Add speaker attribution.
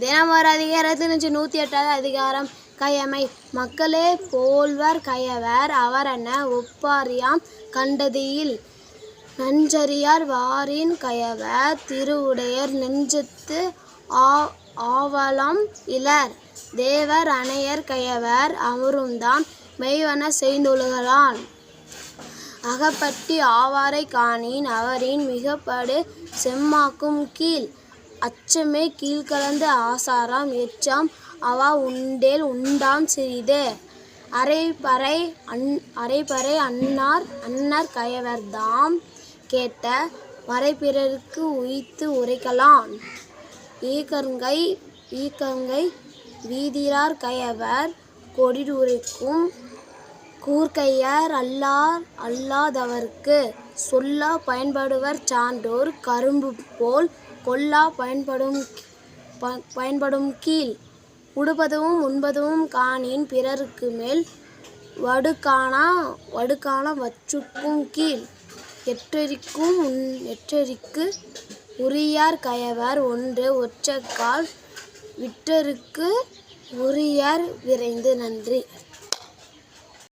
Speaker 1: தினம் ஒரு அதிகாரத்தின் நூற்றி எட்டாவது அதிகாரம். கயமை. மக்களே போல்வர் கயவர் அவரென ஒப்பாரியாம் கண்டதியில். நஞ்சரியார் வாரின் கயவர் திருவுடையர் நெஞ்சத்து ஆ ஆவலம் இலர். தேவர் அணையர் கயவர் அமருந்தாம் மெய்வன செய்தொழுகலான் அகப்பட்டி ஆவாரை காணின் அவரின் மிகப்படு செம்மாக்கும் கீழ். அச்சமே கீழ்கலந்த ஆசாராம் எச்சாம் அவா உண்டேல் உண்டாம் சிறிது. அரைபறை அன் அரைபறை அன்னார் அன்னர் கயவர்தாம் கேட்ட மறைபிறருக்கு உய்த்து உரைக்கலான் ஈகங்கை ஈகங்கை வீதிரார் கயவர் கொடிதுரைக்கும் கூர்க்கையர் அல்லார் அல்லாதவர்க்கு சொல்லா பயன்படுவர் சான்றோர் கரும்பு போல் கொல்லா பயன்படும் ப- பயன்படும் கீழ். உடுப்பதும் உண்பதும் காணின் பிறருக்கு மேல் வடுக்கானா வடுக்கான வச்சுக்கும் கீழ். எட்டரிக்கும் உன் எற்றறிக்கு உரியார் கயவர் ஒன்று ஒற்றக்கால் விட்டருக்கு உரியார் விரைந்து நன்றி.